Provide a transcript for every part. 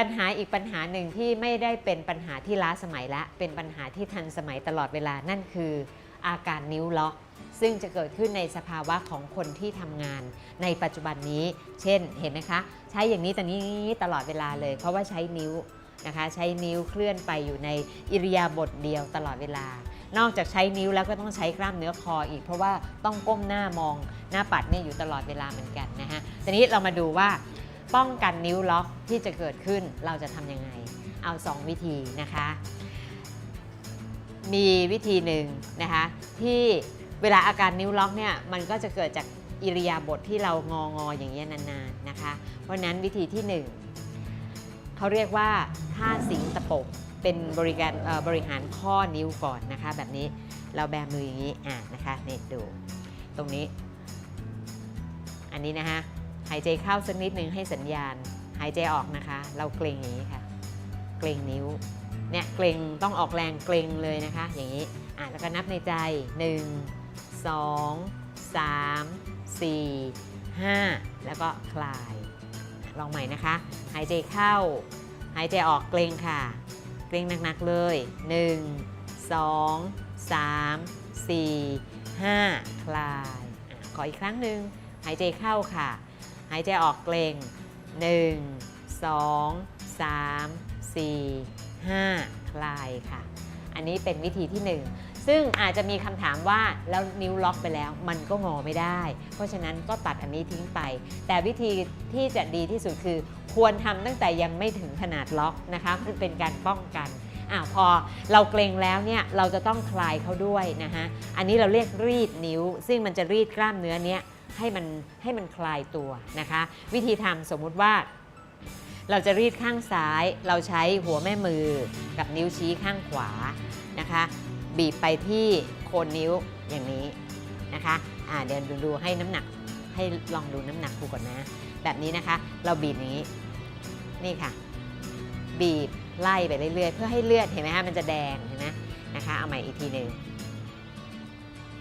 ปัญหาอีกปัญหาหนึ่งที่ไม่ได้เป็นปัญหาที่ล้าสมัยละเป็นปัญหาที่ทันสมัยตลอดเวลานั่นคือ อาการนิ้วล็อก ซึ่งจะเกิดขึ้นในสภาวะของคนที่ทำงาน ในปัจจุบันนี้ เช่นเห็นไหมคะ ใช้อย่างนี้ตอนนี้ตลอดเวลาเลย เพราะว่าใช้นิ้วนะคะใช้นิ้วเคลื่อนไปอยู่ในอิริยาบถเดียวตลอดเวลา นอกจากใช้นิ้วแล้วก็ต้องใช้กล้ามเนื้อคออีก เพราะว่าต้องก้มหน้ามองหน้าปัดเนี่ยอยู่ตลอดเวลาเหมือนกันนะฮะทีนี้เรามาดูว่า ป้องกันนิ้วล็อกที่จะเกิดขึ้นเราจะทำยังไง เอา 2 วิธีนะคะ มีวิธีหนึ่งนะคะที่เวลาอาการนิ้วล็อกเนี่ยมันก็จะเกิดจากอิริยาบถที่เรางองออย่างเงี้ยนานๆนะคะ เพราะนั้นวิธีที่หนึ่งเขาเรียกว่าท่าสิงตะปบเป็นบริการบริหารข้อนิ้วก่อนนะคะ แบบนี้เราแบมืออย่างนี้อะนะคะนี่ดู ตรงนี้ อันนี้นะคะ หายใจเข้าสักนิดหนึ่งให้สัญญาณ หายใจออกนะคะ เราเกรงอย่างนี้ค่ะ เกรงนิ้ว เนี่ยเกรงต้องออกแรงเกรงเลยนะคะ อย่างนี้ อะแล้วก็นับในใจ 1 2 3 4 5 แล้วก็คลาย ลองใหม่นะคะ หายใจเข้า หายใจออกเกรงค่ะ เกรงหนักๆเลย 1 2 3 4 5 คลายอะขออีกครั้งหนึ่งหายใจเข้าค่ะ หายใจออกเกรง1 2 3 4 5 คลายค่ะ อันนี้เป็นวิธีที่ 1 ซึ่งอาจจะมีคำถามว่าแล้วนิ้วล็อกไปแล้วมันก็งอไม่ได้ เพราะฉะนั้นก็ตัดอันนี้ทิ้งไป แต่วิธีที่จะดีที่สุดคือ ควรทำตั้งแต่ยังไม่ถึงขนาดล็อกนะคะมันเป็นการป้องกันอะพอเราเกรงแล้วเนี่ยเราจะต้องคลายเขาด้วยนะคะอันนี้เราเรียกรีดนิ้ว ซึ่งมันจะรีดกล้ามเนื้อเนี้ย ให้มันให้มันคลายตัวนะคะ วิธีทำสมมุติว่า เราจะรีดข้างซ้าย เราใช้หัวแม่มือกับนิ้วชี้ข้างขวานะคะ บีบไปที่โคนนิ้วอย่างนี้นะคะอ่าเดี๋ยวดูดูให้น้ำหนักให้ลองดูน้ำหนักครูก่อนนะ แบบนี้นะคะ เราบีบนี้นี่ค่ะ บีบไล่ไปเรื่อยๆ เพื่อให้เลือดเห็นไหมคะมันจะแดงเห็นไหมนะคะ เอาใหม่อีกทีหนึ่ง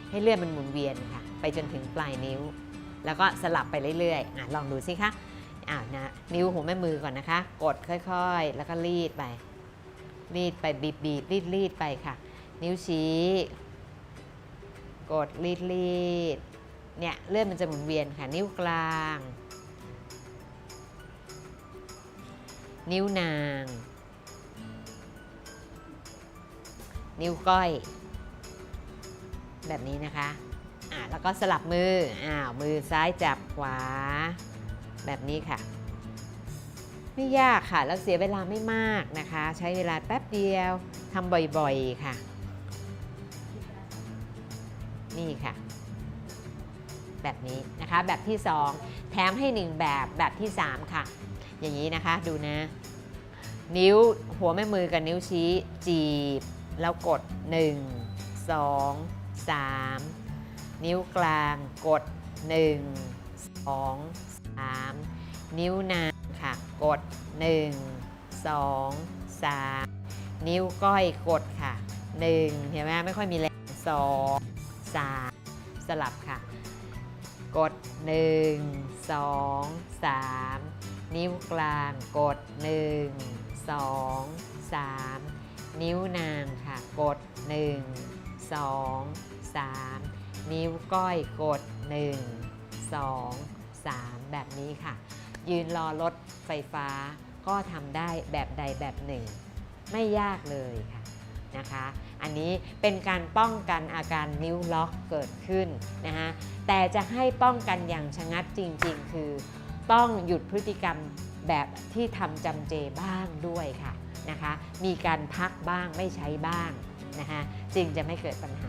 ให้เลือดมันหมุนเวียนค่ะ ไปจนถึงปลายนิ้ว แล้วก็สลับไปเรื่อยๆอะลองดูสิคะอ่านะนิ้วหัวแม่มือก่อนนะคะ กดค่อยๆ แล้วก็รีดไป รีดไปบีบบีบรีดรีดไปค่ะ นิ้วชี้ กดรีดรีดเนี่ยเลือดมันจะหมุนเวียนค่ะ นิ้วกลาง นิ้วนาง นิ้วก้อย แบบนี้นะคะ แล้วก็สลับมืออ้าวมือซ้ายจับขวา แบบนี้ค่ะ ไม่ยากค่ะ แล้วเสียเวลาไม่มากนะคะ ใช้เวลาแป๊บเดียวทำบ่อยๆค่ะ นี่ค่ะ แบบนี้นะคะ แบบที่ 2 แถมให้ 1 แบบแบบที่ 3 ค่ะ อย่างนี้นะคะดูนะ นิ้วหัวแม่มือกับนิ้วชี้จีบ แล้วกด 1 2 3 นิ้วกลางกด 1 2 3 นิ้วนางค่ะกด 1 2 3 นิ้วก้อยกดค่ะ 1 เห็นไหมไม่ค่อยมีแรง 2 3 สลับค่ะ กด 1 2 3 นิ้วกลางกด 1 2 3 นิ้วนางค่ะกด 1 2 3 นิ้วก้อยกด 1 2 3 แบบนี้ค่ะ ยืนรอรถไฟฟ้าก็ทำได้แบบใดแบบหนึ่ง ไม่ยากเลยค่ะนะคะ อันนี้เป็นการป้องกันอาการนิ้วล็อกเกิดขึ้นนะคะแต่จะให้ป้องกันอย่างชะงัดจริง ๆ คือ ต้องหยุดพฤติกรรมแบบที่ทำจำเจบ้างด้วยค่ะนะคะ มีการพักบ้างไม่ใช้บ้างนะคะจึงจะไม่เกิดปัญหา